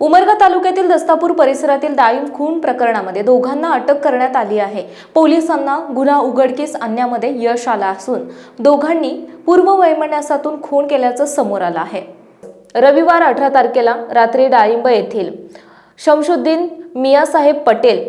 उमरगा तालुक्यातील दस्तापूर परिसरातील डाळिंब खून प्रकरणामध्ये दोघांना अटक करण्यात आली आहे. पोलिसांना गुन्हा उघडकीस आणण्यामध्ये यश आलं असून दोघांनी पूर्ववैमनासातून खून केल्याचं समोर आलं आहे. रविवार अठरा तारखेला रात्री डाळिंब येथील शमशुद्दीन मियासाहेब पटेल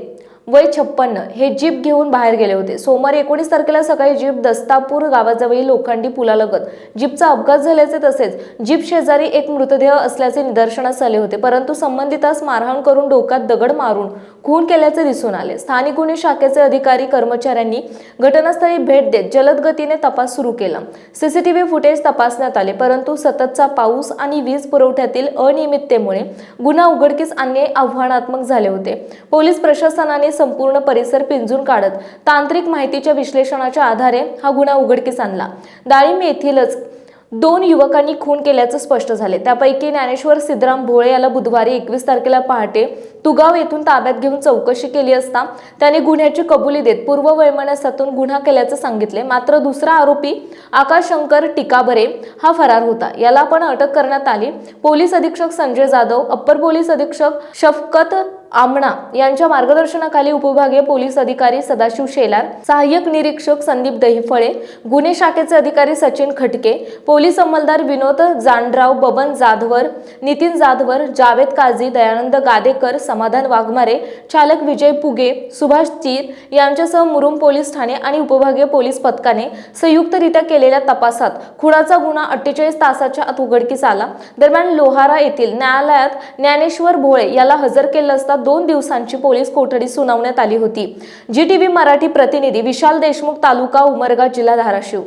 वय छप्पन्न हे जीप घेऊन बाहेर गेले होते. सोमवारी एकोणीस तारखेला सकाळी जीप दस्तापूर गावाजवळील लोखंडी पुलालगत जीपचा अपघात झाल्याचे तसेच जीप शेजारी एक मृतदेह असल्याचे निदर्शनास आले होते. परंतु संबंधितास मारहाण करून डोक्यात दगड मारून खून केल्याचे दिसून आले. स्थानिक गुन्हे शाखेचे अधिकारी कर्मचाऱ्यांनी घटनास्थळी भेट देत जलद गतीने तपास सुरू केला. सीसीटीव्ही फुटेज तपासण्यात आले परंतु सततचा पाऊस आणि वीज पुरवठ्यातील अनियमिततेमुळे गुन्हा उघडकीस आणणे आव्हानात्मक झाले होते. पोलीस प्रशासनाने संपूर्ण परिसर पिंजून काढत तांत्रिक माहितीच्या विश्लेषणाच्या आधारे हा गुन्हा उघडकीस आणला. डाळिंब येथीलच दोन युवकांनी खून केल्याचं स्पष्ट झाले त्यापैकी ज्ञानेश्वर सिद्धराम भोळे याला बुधवारी एकवीस तारखेला पहाटे तुगाव येथून ताब्यात घेऊन चौकशी केली असता त्याने गुन्ह्याची कबुली देत पूर्व वैमनस्यातून गुन्हा केल्याचं सांगितले मात्र दुसरा आरोपी आकाश शंकर टिकाबरे हा फरार होता. याला पण अटक करण्यात आली. पोलीस अधीक्षक संजय जाधव अप्पर पोलीस अधीक्षक शफकत आमणा यांच्या मार्गदर्शनाखाली उपविभागीय पोलीस अधिकारी सदाशिव शेलार सहाय्यक निरीक्षक संदीप दहिफळे गुन्हे शाखेचे अधिकारी सचिन खटके पोलीस अंमलदार विनोद जांडराव बबन जाधवर नितीन जाधवर जावेद काझी दयानंद गादेकर समाधान वाघमारे चालक विजय पुगे सुभाष चीर यांच्यासह मुरुम पोलीस ठाणे आणि उपविभागीय पोलीस पथकाने संयुक्तरित्या केलेल्या तपासात खुणाचा गुन्हा अठ्ठेचाळीस तासाच्या आत उघडकीस आला. दरम्यान लोहारा येथील न्यायालयात ज्ञानेश्वर भोळे याला हजर केलं असता दोन दिवसांची पोलीस कोठडी सुनावण्यात आली होती. जी टीव्ही मराठी प्रतिनिधी विशाल देशमुख तालुका उमरगा जिल्हा धाराशिव.